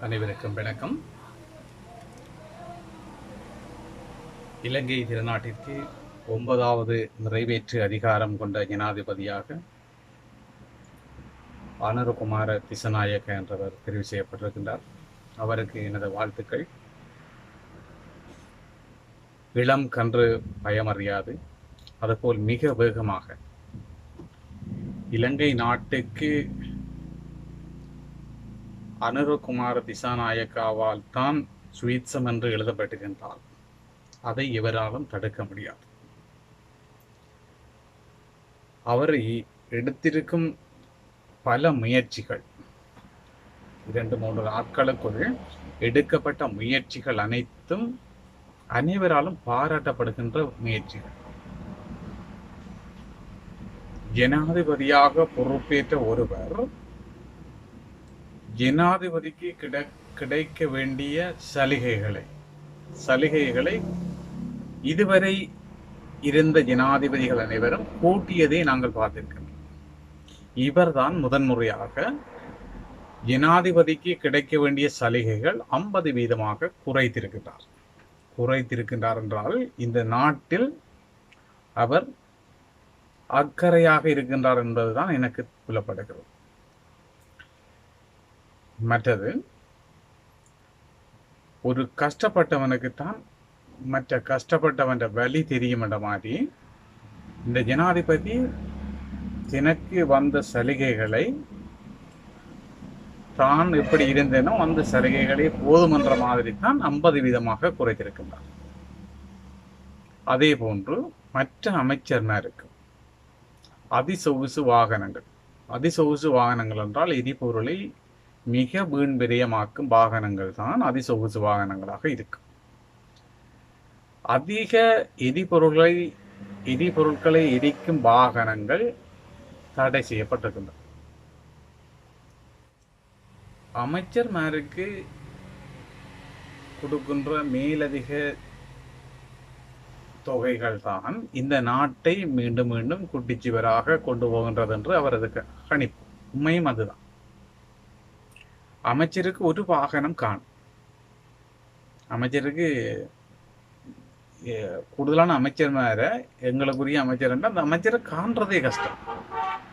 அனைவருக்கும் வணக்கம். இலங்கை திருநாட்டிற்கு ஒன்பதாவது நிறைவேற்று அதிகாரம் கொண்ட ஜனாதிபதியாக அனுரகுமார திசநாயக்க என்றவர் தெரிவு செய்யப்பட்டிருக்கின்றார். அவருக்கு எனது வாழ்த்துக்கள். இளம் கன்று பயமறியாது. அதுபோல் மிக வேகமாக இலங்கை நாட்டுக்கு அனுரகுமார திசாநாயக்காவால் தான் சுயீட்சம் என்று எழுதப்பட்டிருக்கின்றால் அதை எவராலும் தடுக்க முடியாது. அவரை எடுத்திருக்கும் பல முயற்சிகள் இரண்டு மூன்று நாட்களுக்குள் எடுக்கப்பட்ட முயற்சிகள் அனைத்தும் அனைவராலும் பாராட்டப்படுகின்ற முயற்சிகள். ஜனாதிபதியாக பொறுப்பேற்ற ஒருவர் ஜனாதிபதிக்கு கிட கிடைக்க வேண்டிய சலுகைகளை சலுகைகளை இதுவரை இருந்த ஜனாதிபதிகள் அனைவரும் கூட்டியதை நாங்கள் பார்த்திருக்கின்றோம் இவர்தான் முதன்முறையாக ஜனாதிபதிக்கு கிடைக்க வேண்டிய சலுகைகள் ஐம்பது வீதமாக குறைத்திருக்கின்றார். குறைத்திருக்கின்றார் என்றால் இந்த நாட்டில் அவர் அக்கறையாக இருக்கின்றார் என்பதுதான் எனக்கு புலப்படுகிறது. மற்றது ஒரு கஷ்டப்பட்டவனுக்குத்தான் மற்ற கஷ்டப்பட்டவன் வலி தெரியுமென்ற மாதிரி இந்த ஜனாதிபதி எனக்கு வந்த சலுகைகளை தான் எப்படி இருந்தேனோ அந்த சலுகைகளை போதுமென்ற மாதிரி தான் ஐம்பது வீதமாக குறைத்திருக்கின்றார். அதே போன்று மற்ற அமைச்சர்மாருக்கு அதிசொகுசு வாகனங்கள். அதிசொகுசு வாகனங்கள் என்றால் எரிபொருளை மிக வீண் விரயமாக்கும் வாகனங்கள் தான் அதிசொகுசு வாகனங்களாக இருக்கும் அதிக எரிபொருளை எரிபொருட்களை எரிக்கும் வாகனங்கள் தடை செய்யப்பட்டிருக்கின்றன. அமைச்சர்மாருக்கு கொடுக்கின்ற மேலதிக தொகைகள் தான் இந்த நாட்டை மீண்டும் மீண்டும் குட்டிச்சுவராக கொண்டு போகின்றது என்று அவரது க- கணிப்பு. உண்மையும் அதுதான். அமைச்சருக்கு ஒரு வாகனம் காணும். அமைச்சருக்கு கூடுதலான அமைச்சர் மேல எங்களுக்குரிய அமைச்சர் அந்த அமைச்சரை காண்றதே கஷ்டம்.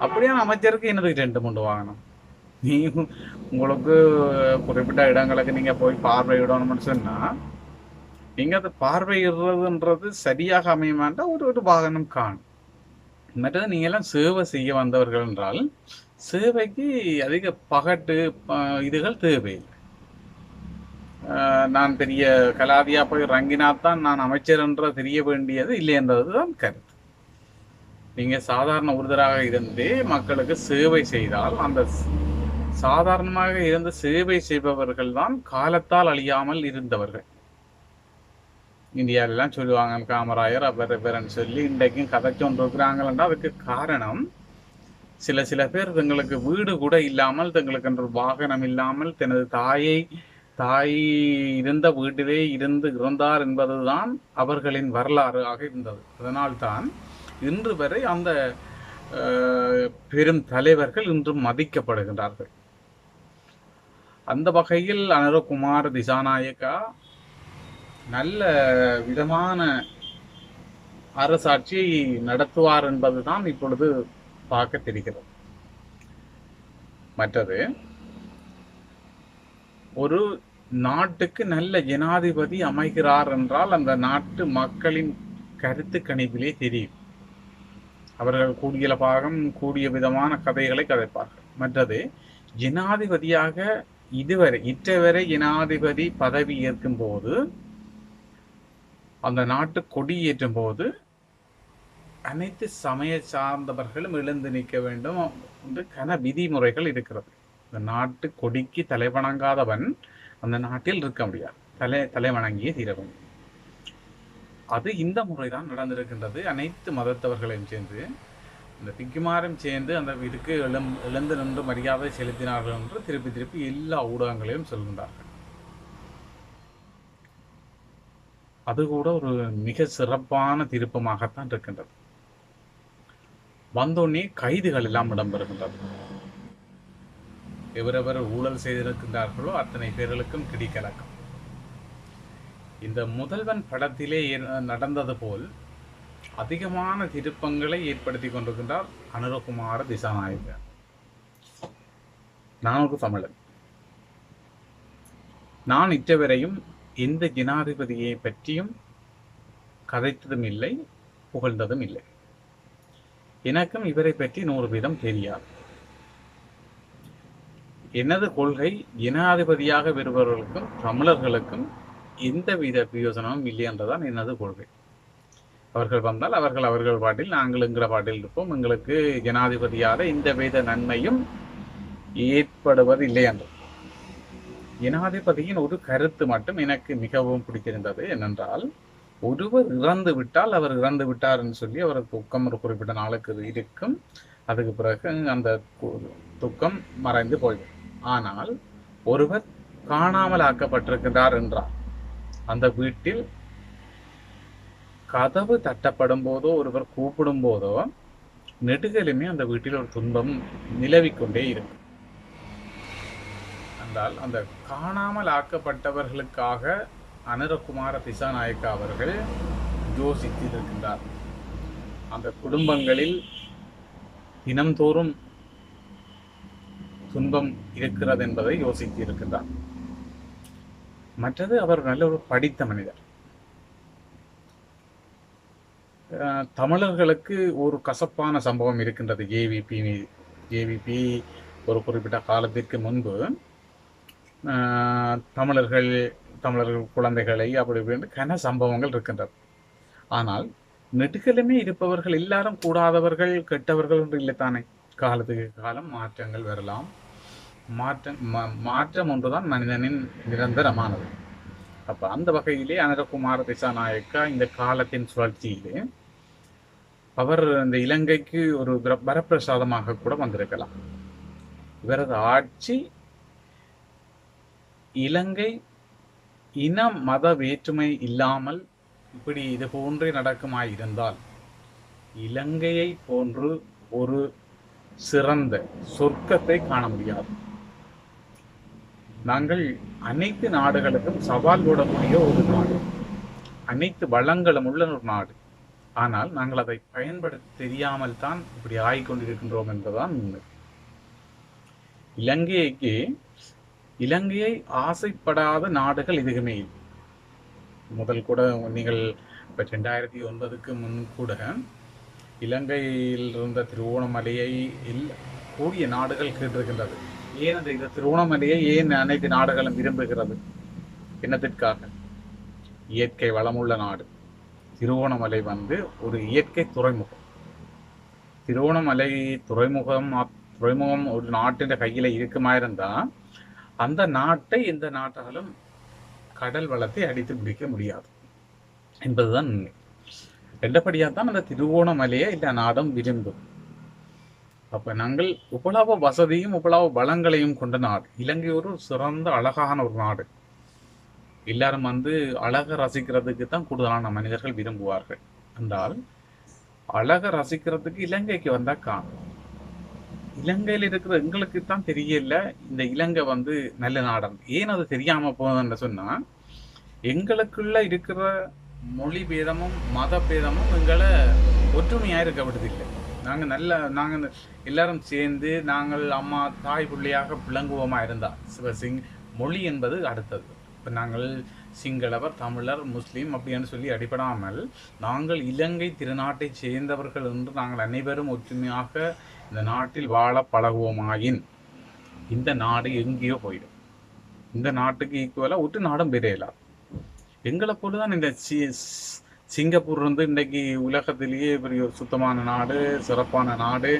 அப்படியான அமைச்சருக்கு என்னது ரெண்டு மூணு வாகனம்? நீ உங்களுக்கு குறிப்பிட்ட இடங்களுக்கு நீங்க போய் பார்வையிடணும்னு சொன்னா நீங்க அதை பார்வையிடுறதுன்றது சரியாக அமையமாட்டா ஒரு ஒரு வாகனம் காணும். மற்றது நீங்க எல்லாம் சேவை செய்ய வந்தவர்கள் என்றால் சேவைக்கு அதிக பகட்டு இதுகள் தேவையில்லை. நான் பெரிய கலாதியா போய் ரங்கினாத் தான் நான் அமைச்சர் என்ற தெரிய வேண்டியது இல்லை என்றதுதான் கருத்து. நீங்க சாதாரண ஒருதராக இருந்தே மக்களுக்கு சேவை செய்தால் அந்த சாதாரணமாக இருந்த சேவை செய்பவர்கள் தான் காலத்தால் அழியாமல் இருந்தவர்கள். இந்தியாவிலாம் சொல்லுவாங்க காமராயர் அவர் இவர்னு சொல்லி இன்றைக்கும் கதைச்சொன்று இருக்கிறாங்களா அதுக்கு காரணம் சில சில பேர் தங்களுக்கு வீடு கூட இல்லாமல் தங்களுக்கு என்று வாகனம் இல்லாமல் தனது தாயை தாய் இருந்த வீட்டிலே இருந்து இறந்தார் என்பதுதான் அவர்களின் வரலாறு ஆக இருந்தது. அதனால்தான் இன்று வரை அந்த பெரும் தலைவர்கள் இன்றும் மதிக்கப்படுகின்றார்கள். அந்த வகையில் அனுரகுமார் திசாநாயக்கா நல்ல விதமான அரசாட்சியை நடத்துவார் என்பதுதான் இப்பொழுது பார்க்க தெரிகிறது மற்றது ஒரு நாட்டுக்கு நல்ல ஜனாதிபதி அமைகிறார் என்றால் அந்த நாட்டு மக்களின் கருத்து கணிப்பிலே தெரியும். அவர்கள் கூடிய பாகம் கூடிய விதமான கதைகளை கதைப்பார்கள். மற்றது ஜனாதிபதியாக இதுவரை இற்றவரை ஜனாதிபதி பதவி ஏற்கும் போது அந்த நாட்டு கொடி ஏற்றும் போது அனைத்து சமய சார்ந்தவர்களும் எழுந்து நிற்க வேண்டும் என்று கன விதிமுறைகள் இருக்கிறது. இந்த நாட்டு கொடிக்கு தலை வணங்காதவன் அந்த நாட்டில் இருக்க முடியாது. தலை தலை வணங்கியே தீரவும் அது இந்த முறைதான் நடந்திருக்கின்றது. அனைத்து மதத்தவர்களையும் சேர்ந்து இந்த திக்குமாரம் சேர்ந்து அந்த இதுக்கு எழும் எழுந்து நின்று மரியாதை செலுத்தினார்கள் என்று திருப்பி திருப்பி எல்லா ஊடகங்களையும் சொல்கின்றார்கள். அது கூட ஒரு மிக சிறப்பான திருப்பமாகத்தான் இருக்கின்றது. வந்தோடனே கைதுகள் எல்லாம் இடம்பெறுகின்றது எவரெவர் ஊழல் செய்திருக்கின்றார்களோ அத்தனை பேர்களுக்கும் கிடைக்கலக்கம் இந்த முதல்வன் படத்திலே நடந்தது போல் அதிகமான திருப்பங்களை ஏற்படுத்தி கொண்டிருக்கின்றார் அனுரகுமார திசாநாயகர். நான் ஒரு தமிழன். நான் இற்றவரையும் எந்த ஜனாதிபதியை பற்றியும் கதைத்ததும் இல்லை புகழ்ந்ததும் இல்லை. எனக்கும் இவரை பற்றி நூறு வீதம் தெரியாது. எனது கொள்கை ஜனாதிபதியாக வருபவர்களுக்கும் தமிழர்களுக்கும் எந்தவித பிரயோசனமும் இல்லை என்றுதான் எனது கொள்கை. அவர்கள் வந்தால் அவர்கள் அவர்கள் பாட்டில் நாங்கள் எங்கிற பாட்டில் இருப்போம். எங்களுக்கு ஜனாதிபதியால இந்த வித நன்மையும் ஏற்படுவதில்லை என்று. ஜனாதிபதியின் ஒரு கருத்து மட்டும் எனக்கு மிகவும் பிடித்திருந்தது என்னென்றால் ஒருவர் இறந்து விட்டால் அவர் இறந்து விட்டார் என்று சொல்லி அவர் துக்கம் ஒரு குறிப்பிட்ட நாளுக்கு இருக்கும். அதுக்கு பிறகு அந்த துக்கம் மறைந்து போய்விடும். ஆனால் ஒருவர் காணாமல் ஆக்கப்பட்டிருக்கிறார் என்றார் அந்த வீட்டில் கதவு தட்டப்படும் போதோ ஒருவர் கூப்பிடும் போதோ நெடுகலுமே அந்த வீட்டில் ஒரு துன்பம் நிலவிக்கொண்டே இருக்கும். என்றால் அந்த காணாமல் ஆக்கப்பட்டவர்களுக்காக அனுரகுமார திசாநாயக்கா அவர்கள் யோசித்திருக்கின்றார் அந்த குடும்பங்களில் தினம்தோறும் துன்பம் இருக்கிறது என்பதை யோசித்து இருக்கின்றார் மற்றது அவர் நல்ல ஒரு படித்த மனிதர். தமிழர்களுக்கு ஒரு கசப்பான சம்பவம் இருக்கின்றது. ஏவிபி ஏவிபி ஒரு குறிப்பிட்ட காலத்திற்கு முன்பு தமிழர்கள் தமிழர்கள் குழந்தைகளை அப்படி இப்படின்னு கன சம்பவங்கள் இருக்கின்றது ஆனால் நெடுக்கலுமே இருப்பவர்கள் எல்லாரும் கூடாதவர்கள் கெட்டவர்கள் என்று இல்லைத்தானே காலத்துக்கு காலம் மாற்றங்கள் வரலாம். மாற்றம் மாற்றம் ஒன்றுதான் மனிதனின் நிரந்தரமானது. அப்போ அந்த வகையிலே அனரகுமார திசாநாயக்கா இந்த காலத்தின் சுழற்சியிலே அவர் இந்த இலங்கைக்கு ஒரு வரப்பிரசாதமாக கூட வந்திருக்கலாம். இவரது ஆட்சி இலங்கை இன மத வேற்றுமை இல்லாமல் இப்படி இது போன்றே நடக்குமாயிருந்தால் இலங்கையை போன்று ஒரு சிறந்த சொர்க்கத்தை காண முடியாது. நாங்கள் அனைத்து நாடுகளுக்கும் சவால் விடக்கூடிய ஒரு நாடு அனைத்து வளங்களும் உள்ள ஒரு நாடு. ஆனால் நாங்கள் அதை பயன்படுத்த தெரியாமல் தான் இப்படி ஆகிக்கொண்டிருக்கின்றோம் என்பதுதான் உண்மை. இலங்கைக்கு இலங்கையை ஆசைப்படாத நாடுகள் எதுவுமே இல்லை. முதல் கூட நீங்கள் இப்போ ரெண்டாயிரத்தி ஒன்பதுக்கு முன் கூட இலங்கையில் இருந்த திருவோணமலையை இல் கூடிய நாடுகள் கேட்டிருக்கின்றது. ஏன் அந்த இந்த திருவோணமலையை ஏன் அனைத்து நாடுகளும் விரும்புகிறது? என்னத்திற்காக? இயற்கை வளமுள்ள நாடு. திருவோணமலை வந்து ஒரு இயற்கை துறைமுகம். திருவோணமலை துறைமுகம் துறைமுகம் ஒரு நாட்டின் கையில் இருக்குமாயிருந்தால் அந்த நாட்டை இந்த நாட்டாலும் கடல் வளத்தை அடித்து பிடிக்க முடியாது. என்பதுதான் உண்மை. ரெண்டபடியாக தான் அந்த திருவோணமலையை இந்த நாடும் விரும்பும் அப்போ நாங்கள் இவ்வளவு வசதியும் இவ்வளவு வளங்களையும் கொண்ட நாடு. இலங்கை ஒரு சிறந்த அழகான ஒரு நாடு. எல்லாரும் வந்து அழகை ரசிக்கிறதுக்கு தான் கூடுதலான மனிதர்கள் விரும்புவார்கள். என்றால் அழகை ரசிக்கிறதுக்கு இலங்கைக்கு வந்தால் காணும். இலங்கையில் இருக்கிற எங்களுக்கு தான் தெரியல. இந்த இலங்கை வந்து நல்ல நாடம் ஏன் அது தெரியாம போகுதுன்னு சொன்னா எங்களுக்குள்ள இருக்கிற மொழி பேதமும் மத பேதமும் எங்களை ஒற்றுமையா இருக்க விடுதில்லை. நாங்கள் நல்ல நாங்கள் எல்லாரும் சேர்ந்து நாங்கள் அம்மா தாய் பிள்ளையாக விளங்குவோமா இருந்தா சிவ சிங் மொழி என்பது அடுத்தது. இப்போ நாங்கள் சிங்களவர் தமிழர் முஸ்லீம் அப்படின்னு சொல்லி அடிபடாமல் நாங்கள் இலங்கை திருநாட்டை சேர்ந்தவர்கள் என்று நாங்கள் அனைவரும் ஒற்றுமையாக இந்த நாட்டில் வாழ பழகுவோமாயின். இந்த நாடு எங்கேயோ போயிடும். இந்த நாட்டுக்கு ஈக்குவலாக ஒட்டு நாடும் பெரியலாம் எங்களை போல தான் இந்த சிங்கப்பூர் வந்து இன்னைக்கு உலகத்திலேயே பெரிய ஒரு சுத்தமான நாடு சிறப்பான நாடு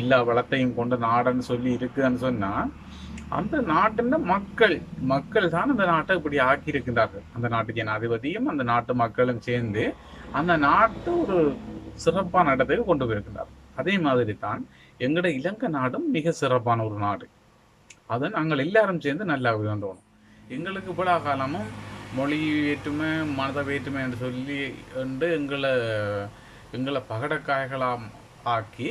எல்லா வளத்தையும் கொண்ட நாடுன்னு சொல்லி இருக்குன்னு சொன்னால் அந்த நாட்டின் மக்கள் மக்கள் தான் அந்த நாட்டை இப்படி ஆக்கி இருக்கின்றார்கள் அந்த நாட்டு ஜனாதிபதியும் அந்த நாட்டு மக்களும் சேர்ந்து அந்த நாட்டை ஒரு சிறப்பான இடத்துக்கு கொண்டு போயிருக்கின்றார். அதே மாதிரி தான் எங்களோட இலங்கை நாடும் மிக சிறப்பான ஒரு நாடு. அதை நாங்கள் எல்லாரும் சேர்ந்து நல்லா உயர்ந்தோம் எங்களுக்கு விழா காலமும் மொழி வேற்றுமை மத வேற்றுமை என்று சொல்லி என்று எங்களை எங்களை பகடக்காய்களாம் ஆக்கி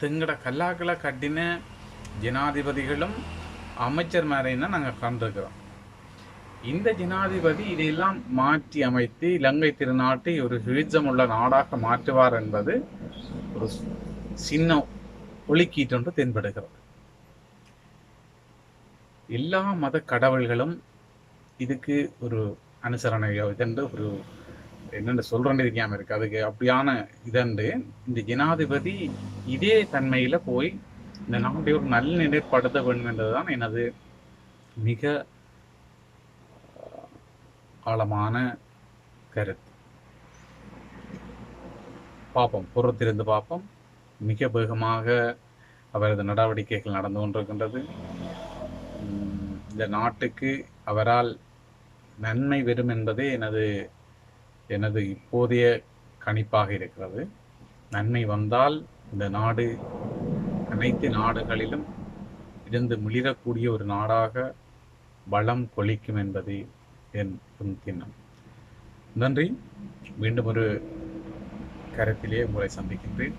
தெங்கட கல்லாக்களை கட்டின ஜனாதிபதிகளும் அமைச்சர் மாதிரியும் தான் நாங்கள் கண்டிருக்கிறோம். இந்த ஜனாதிபதி இதையெல்லாம் மாற்றி அமைத்து இலங்கை திருநாட்டை ஒரு சுவிட்சமுள்ள நாடாக மாற்றுவார் என்பது ஒரு சின்ன ஒழுக்கீட்டொன்று தென்படுகிறது. எல்லா மத கடவுள்களும் இதுக்கு ஒரு அனுசரணையோ இதென்று ஒரு என்னென்னு சொல்கிறேன்னு தெரியாமல் இருக்குது அதுக்கு அப்படியான இதண்டு இந்த ஜனாதிபதி இதே தன்மையில் போய் இந்த நாட்டை ஒரு நல்ல நிலைப்படுத்த வேண்டும் என்றதுதான் எனது மிக ஆழமான கருத்து. பார்ப்போம். புறத்திலிருந்து பார்ப்போம். மிக வேகமாக அவரது நடவடிக்கைகள் நடந்து கொண்டிருக்கின்றது. இந்த நாட்டுக்கு அவரால் நன்மை வரும் என்பதே எனது எனது இப்போதைய கணிப்பாக இருக்கிறது. நன்மை வந்தால் இந்த நாடு அனைத்து நாடுகளிலும் இருந்து மிளிரக்கூடிய ஒரு நாடாக வளம் கொளிக்கும் என்பது என் திண்ணம். நன்றி. மீண்டும் ஒரு கருத்திலே உங்களை சந்திக்கின்றேன்.